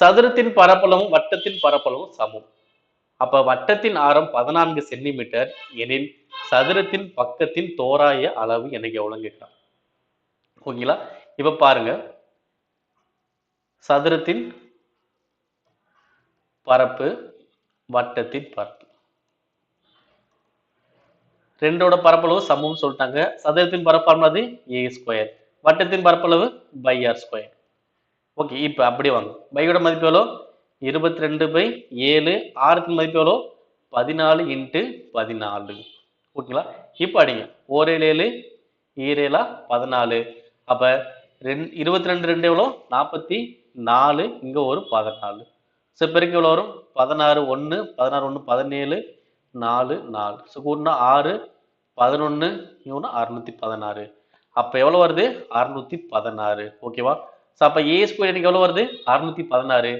சதுரத்தின் பரப்பளவும் வட்டத்தின் பரப்பளவும் சமம். அப்ப வட்டத்தின் ஆரம் பதினான்கு சென்டிமீட்டர் எனில் சதுரத்தின் பக்கத்தின் தோராய அளவு எனக்கு எவ்வளவு கேட்கலாம் ஓகேங்களா? இப்ப பாருங்க. சதுரத்தின் பரப்பு வட்டத்தின் பரப்பு. ரெண்டோட பரப்பளவு சமம் சொல்லிட்டாங்க. சதுரத்தின் பரப்பளவு ஏ ஸ்கொயர் வட்டத்தின் பரப்பளவு பை ஆர் ஸ்கொயர் ஓகே இப்போ அப்படியே வாங்க. பையோட மதிப்பு எவ்வளோ? இருபத்தி ரெண்டு பை ஏழு. ஆறுக்கு மதிப்பு எவ்வளோ? பதினாலு இன்ட்டு பதினாலு. ஓகேங்களா? இப்போ அடிங்க. ஓரேழு ஏழு ஈரேலா பதினாலு. அப்போ ரெண்டு இருபத்தி ரெண்டு ரெண்டு எவ்வளோ? நாற்பத்தி நாலு. இங்கே ஒரு பதினாலு. ஸோ பெருக்கு எவ்வளோ வரும்? பதினாறு ஒன்று பதினாறு ஒன்று பதினேழு நாலு நாலு. ஸோ கூட்டினா ஆறு பதினொன்று இவனு அறுநூற்றி பதினாறு. அப்போ எவ்வளோ வருது? அறுநூற்றி பதினாறு. ஓகேவா? ஸோ அப்போ ஏ ஸ்கொயர் எனக்கு எவ்வளோ வருது? அறுநூத்தி பதினாறு.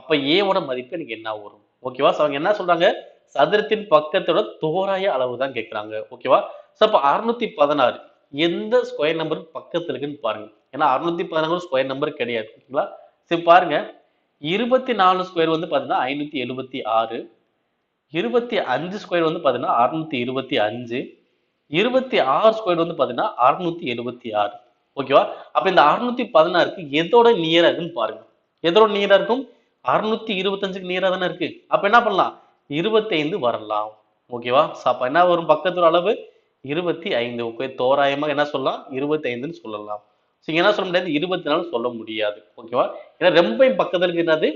அப்போ ஏவோட மதிப்பு எனக்கு என்ன வரும்? ஓகேவா ஸோ அவங்க என்ன சொல்றாங்க? சதுரத்தின் பக்கத்தோட தோராய அளவு தான் கேட்குறாங்க ஓகேவா ஸோ அப்போ அறுநூத்தி பதினாறு. எந்த ஸ்கொயர் நம்பர் பக்கத்துல இருக்குன்னு பாருங்க. ஏன்னா அறுநூத்தி பதினாறு ஸ்கொயர் நம்பர் கிடையாது. ஓகேங்களா சரி பாருங்க. இருபத்தி நாலு ஸ்கொயர் வந்து பார்த்தீங்கன்னா ஐநூத்தி எழுபத்தி ஆறு. இருபத்தி அஞ்சு ஸ்கொயர் வந்து பார்த்தீங்கன்னா அறுநூத்தி இருபத்தி அஞ்சு. இருபத்தி ஆறு ஸ்கொயர் வந்து பார்த்தீங்கன்னா அறுநூத்தி எழுபத்தி ஆறு. ஓகேவா அப்ப இந்த அறுநூத்தி பதினாறுக்கு எதோட நியரா இருக்குன்னு பாருங்க. எதோட நியரா இருக்கும்? அறுநூத்தி இருபத்தஞ்சுக்கு நியரா தானே இருக்கு. அப்ப என்ன பண்ணலாம்? இருபத்தைந்து வரலாம். ஓகேவா அப்ப என்ன வரும் பக்கத்தோட அளவு? இருபத்தி ஐந்து ஓகே தோராயமா என்ன சொல்லலாம்? இருபத்தி ஐந்துன்னு சொல்லலாம் ஸோ என்ன சொல்ல முடியாது? இருபத்தி நாலு சொல்ல முடியாது. ஓகேவா ஏன்னா ரொம்ப பக்கத்துல இருக்கு என்னது?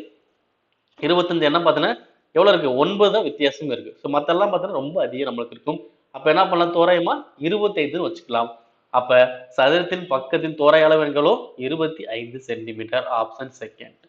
இருபத்தஞ்சு என்ன பார்த்தீங்கன்னா எவ்வளவு இருக்கு? ஒன்பது தான் வித்தியாசம் இருக்கு. ஸோ மற்றெல்லாம் பார்த்தீங்கன்னா ரொம்ப அதிகம் நம்மளுக்கு இருக்கும். அப்ப என்ன பண்ணலாம்? தோராயமா இருபத்தைந்துன்னு வச்சுக்கலாம். அப்ப சதுரத்தின் பக்கத்தின் தோரை அளவு எண்களோ இருபத்தி ஐந்து சென்டிமீட்டர் ஆப்ஷன் செகண்ட்